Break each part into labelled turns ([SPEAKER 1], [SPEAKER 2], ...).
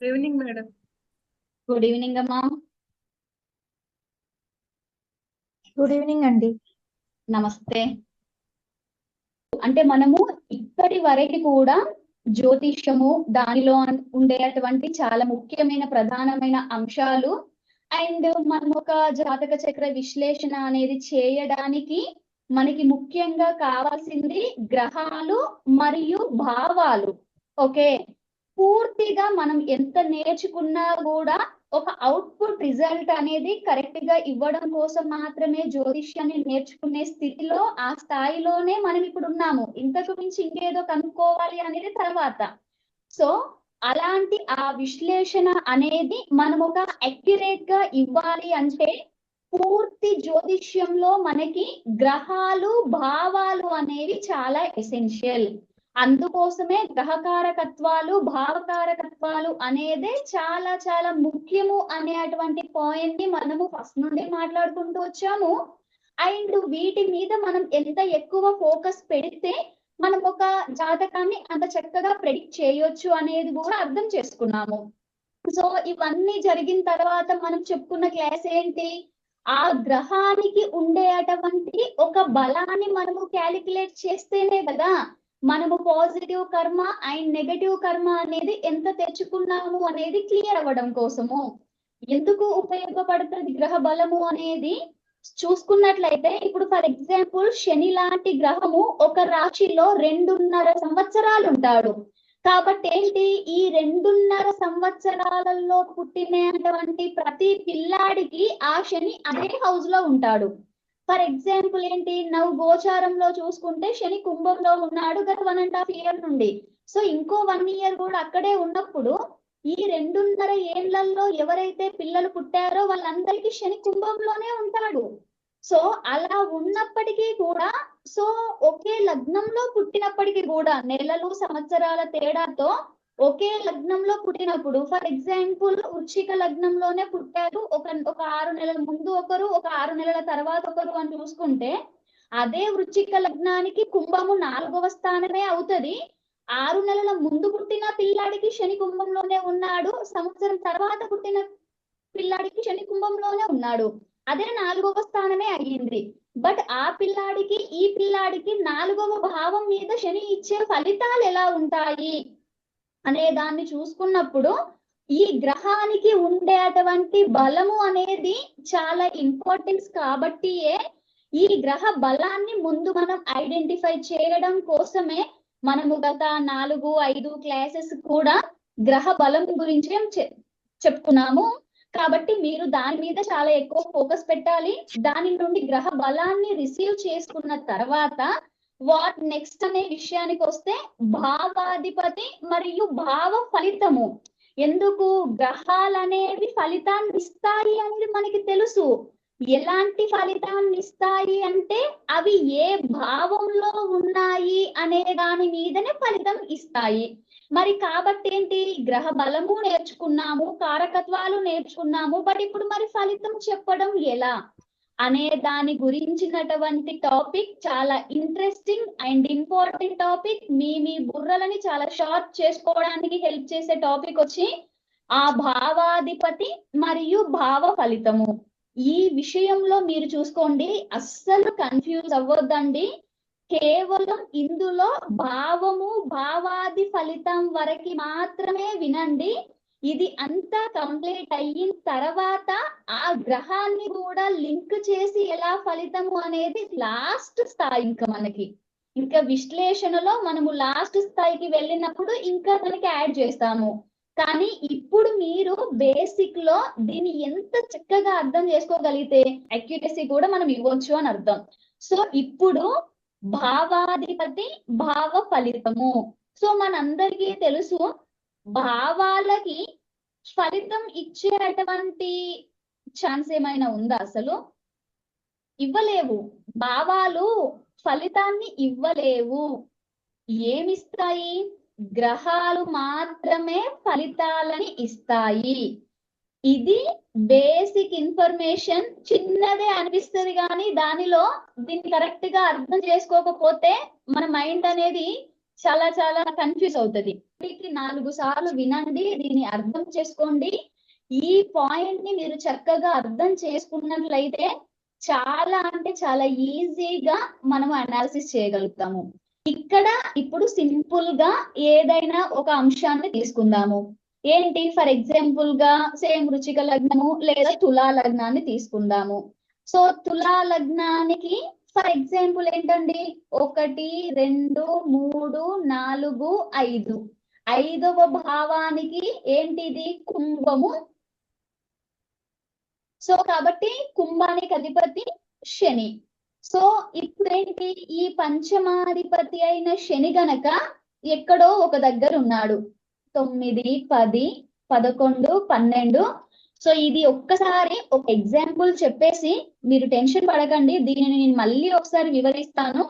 [SPEAKER 1] Evening madam
[SPEAKER 2] good evening అమ్మా
[SPEAKER 3] good evening అండి
[SPEAKER 2] నమస్తే అంటే మనము ఇప్పటి వరకు కూడా జ్యోతిష్యము దానిలో ఉండేటువంటి చాలా ముఖ్యమైన ప్రధానమైన అంశాలు అండ్ మనం ఒక జాతక చక్ర విశ్లేషణ అనేది చేయడానికి మనకి ముఖ్యంగా కావాల్సింది గ్రహాలు మరియు భావాలు. ఓకే? పూర్తిగా మనం ఎంత నేర్చుకున్నా కూడా ఒక అవుట్పుట్ రిజల్ట్ అనేది కరెక్ట్గా ఇవ్వడం కోసం మాత్రమే జ్యోతిష్యాన్ని నేర్చుకునే స్థితిలో ఆ స్థాయిలోనే మనం ఇప్పుడు ఉన్నాము. ఇంతకు మించి ఇంకేదో కనుక్కోవాలి అనేది తర్వాత. సో అలాంటి ఆ విశ్లేషణ అనేది మనం ఒక అక్యురేట్గా ఇవ్వాలి అంటే పూర్తి జ్యోతిష్యంలో మనకి గ్రహాలు భావాలు అనేవి చాలా ఎసెన్షియల్ అందుకోసమే గ్రహకారకత్వాలు భావకారకత్వాలు అనేదే చాలా చాలా ముఖ్యము అనేటువంటి పాయింట్ని మనము ఫస్ట్ నుండి మాట్లాడుకుంటూ వచ్చాము. అండ్ వీటి మీద మనం ఎంత ఎక్కువ ఫోకస్ పెడితే మనం ఒక జాతకాన్ని అంత చక్కగా ప్రెడిక్ట్ చేయొచ్చు అనేది కూడా అర్థం చేసుకున్నాము. సో ఇవన్నీ జరిగిన తర్వాత మనం చెప్పుకున్న క్లాస్ ఏంటి? ఆ గ్రహానికి ఉండేటువంటి ఒక బలాన్ని మనము క్యాలిక్యులేట్ చేస్తేనే కదా మనము పాజిటివ్ కర్మ అండ్ నెగటివ్ కర్మ అనేది ఎంత తెచ్చుకున్నాము అనేది క్లియర్ అవ్వడం కోసము. ఎందుకు ఉపయోగపడుతుంది గ్రహ బలము అనేది? చూసుకున్నట్లయితే ఇప్పుడు ఫర్ ఎగ్జాంపుల్ శని లాంటి గ్రహము ఒక రాశిలో రెండున్నర సంవత్సరాలు ఉంటాడు. కాబట్టి ఏంటి? ఈ రెండున్నర సంవత్సరాలలో పుట్టినటువంటి ప్రతి పిల్లాడికి ఆ శని అదే హౌస్లో ఉంటాడు. ఫర్ ఎగ్జాంపుల్ ఏంటి? నవ్వు గోచారంలో చూసుకుంటే శని కుంభంలో ఉన్నాడు గత వన్ అండ్ హాఫ్ ఇయర్ నుండి. సో ఇంకో వన్ ఇయర్ కూడా అక్కడే ఉన్నప్పుడు ఈ రెండున్నర ఏండ్లలో ఎవరైతే పిల్లలు పుట్టారో వాళ్ళందరికీ శని కుంభంలోనే ఉంటాడు. సో అలా ఉన్నప్పటికీ కూడా సో ఒకే లగ్నంలో పుట్టినప్పటికీ కూడా నెలలు సంవత్సరాల తేడాతో ఒకే లగ్నంలో పుట్టినప్పుడు ఫర్ ఎగ్జాంపుల్ వృశ్చిక లగ్నంలోనే పుట్టారు. ఒక ఒక ఆరు నెలల ముందు ఒకరు ఒక ఆరు నెలల తర్వాత ఒకరు అని చూసుకుంటే అదే వృశ్చిక లగ్నానికి కుంభము నాలుగవ స్థానమే అవుతది. ఆరు నెలల ముందు పుట్టిన పిల్లాడికి శని కుంభంలోనే ఉన్నాడు. సంవత్సరం తర్వాత పుట్టిన పిల్లాడికి శని కుంభంలోనే ఉన్నాడు. అదే నాలుగవ స్థానమే అయ్యింది. బట్ ఆ పిల్లాడికి ఈ పిల్లాడికి నాలుగవ భావం మీద శని ఇచ్చే ఫలితాలు ఎలా ఉంటాయి? అనే దాన్ని చూసుకున్నప్పుడు ఈ గ్రహానికి ఉండేటువంటి బలము అనేది చాలా ఇంపార్టెన్స్ కాబట్టియే ఈ గ్రహ బలాన్ని ముందు మనం ఐడెంటిఫై చేయడం కోసమే మనము గత నాలుగు ఐదు క్లాసెస్ కూడా గ్రహ బలం గురించి చెప్పుకున్నాము కాబట్టి మీరు దాని మీద చాలా ఎక్కువ ఫోకస్ పెట్టాలి. దాని నుండి గ్రహ బలాన్ని రిసీవ్ చేసుకున్న తర్వాత వాట్ నెక్స్ట్ అనే విషయానికి వస్తే భావాధిపతి మరియు భావ ఫలితము. ఎందుకు? గ్రహాలు అనేవి ఫలితాన్ని ఇస్తాయి అనేది మనకి తెలుసు. ఎలాంటి ఫలితాన్ని ఇస్తాయి అంటే అవి ఏ భావంలో ఉన్నాయి అనే దాని మీదనే ఫలితం ఇస్తాయి. మరి కాబట్టి ఏంటి? గ్రహ బలము నేర్చుకున్నాము కారకత్వాలు నేర్చుకున్నాము బట్ ఇప్పుడు మరి ఫలితం చెప్పడం ఎలా? అనే దాని గురించినటువంటి టాపిక్ చాలా ఇంట్రెస్టింగ్ అండ్ ఇంపార్టెంట్ టాపిక్ మీ మీ బుర్రలని చాలా షార్ప్ చేసుకోవడానికి హెల్ప్ చేసే టాపిక్ వచ్చి ఆ భావాధిపతి మరియు భావ ఫలితము. ఈ విషయంలో మీరు చూసుకోండి అస్సలు కన్ఫ్యూజ్ అవ్వద్దండి. కేవలం ఇందులో భావము భావాది ఫలితం వరకు మాత్రమే వినండి. ఇది అంతా కంప్లీట్ అయిన తర్వాత ఆ గ్రహాన్ని కూడా లింక్ చేసి ఎలా ఫలితము అనేది లాస్ట్ స్థాయి ఇంకా మనకి. ఇంకా విశ్లేషణలో మనము లాస్ట్ స్థాయికి వెళ్ళినప్పుడు ఇంకా మనకి యాడ్ చేస్తాము. కానీ ఇప్పుడు మీరు బేసిక్లో దీన్ని ఎంత చక్కగా అర్థం చేసుకోగలిగితే అక్యురసీ కూడా మనం ఇవ్వచ్చు అని అర్థం. సో ఇప్పుడు భావాధిపతి భావ ఫలితము. సో మనందరికీ తెలుసు భావాలకి ఫలితం ఇచ్చేటువంటి ఛాన్స్ ఏమైనా ఉందా అసలు? ఇవ్వలేవు. భావాలు ఫలితాన్ని ఇవ్వలేవు. ఏమిస్తాయి? గ్రహాలు మాత్రమే ఫలితాలని ఇస్తాయి. ఇది బేసిక్ ఇన్ఫర్మేషన్. చిన్నదే అనిపిస్తుంది కానీ దానిలో దీన్ని కరెక్ట్గా అర్థం చేసుకోకపోతే మన మైండ్ అనేది చాలా చాలా కన్ఫ్యూజ్ అవుతుంది. నాలుగు సార్లు వినండి దీన్ని అర్థం చేసుకోండి. ఈ పాయింట్ని మీరు చక్కగా అర్థం చేసుకున్నట్లయితే చాలా అంటే చాలా ఈజీగా మనం అనాలిసిస్ చేయగలుగుతాము. ఇక్కడ ఇప్పుడు సింపుల్గా ఏదైనా ఒక అంశాన్ని తీసుకుందాము. ఏంటి? ఫర్ ఎగ్జాంపుల్గా సేమ్ రుచిక లగ్నము లేదా తులా లగ్నాన్ని తీసుకుందాము. సో తులా లగ్నానికి ఫర్ ఎగ్జాంపుల్ ఏంటండి? ఒకటి రెండు మూడు నాలుగు ఐదు. ఐదవ భావానికి ఏంటిది? కుంభము. సో కాబట్టి కుంభానికి అధిపతి శని. సో ఇప్పుడు ఏంటి ఈ పంచమాధిపతి అయిన శని గనక ఎక్కడో ఒక దగ్గర ఉన్నాడు. తొమ్మిది పది పదకొండు పన్నెండు సో ఇది ఒక్కసారి ఒక ఎగ్జాంపుల్ చెప్పేసి మీరు టెన్షన్ పడకండి. దీనిని నేను మళ్ళీ ఒకసారి వివరిస్తాను.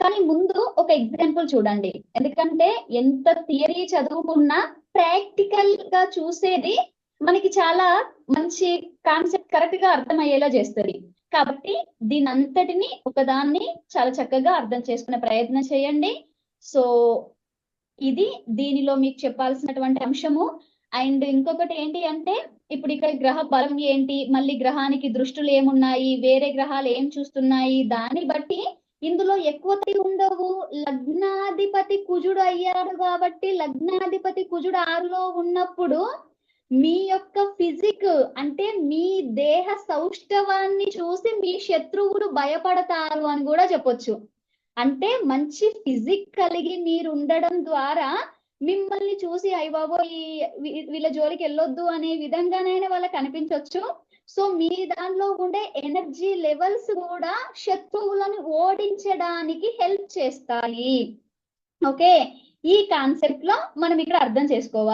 [SPEAKER 2] కానీ ముందు ఒక ఎగ్జాంపుల్ చూడండి. ఎందుకంటే ఎంత థియరీ చదువుకున్నా ప్రాక్టికల్గా చూసేది మనకి చాలా మంచి కాన్సెప్ట్ కరెక్ట్గా అర్థమయ్యేలా చేస్తుంది. కాబట్టి దీని అంతటిని ఒకదాన్ని చాలా చక్కగా అర్థం చేసుకునే ప్రయత్నం చేయండి. సో ఇది దీనిలో మీకు చెప్పాల్సినటువంటి అంశము. అండ్ ఇంకొకటి ఏంటి అంటే ఇప్పుడు ఇక్కడ గ్రహ బలం ఏంటి? మళ్ళీ గ్రహానికి దృష్టులు ఏమున్నాయి? వేరే గ్రహాలు ఏం చూస్తున్నాయి? దాన్ని బట్టి ఇందులో ఎక్కువ ఉండవు. లగ్నాధిపతి కుజుడు అయ్యాడు కాబట్టి లగ్నాధిపతి కుజుడు ఆరులో ఉన్నప్పుడు మీ యొక్క ఫిజిక్ అంటే మీ దేహ సౌష్ఠవాన్ని చూసి మీ శత్రువులు భయపడతారు అని కూడా చెప్పొచ్చు. అంటే మంచి ఫిజిక్ కలిగి మీరు ఉండడం ద్వారా మిమ్మల్ని చూసి అయ్యబాబో ఈ వీళ్ళ జోలికి వెళ్ళొద్దు అనే విధంగానైనా వాళ్ళకి కనిపించవచ్చు సో మీ దానిలో ఉండే ఎనర్జీ లెవెల్స్ కూడా శత్రువులను ఓడించడానికి హెల్ప్ చేస్తాయి. ఓకే? ఈ కాన్సెప్ట్లో మనం ఇక్కడ అర్థం చేసుకోవాలి.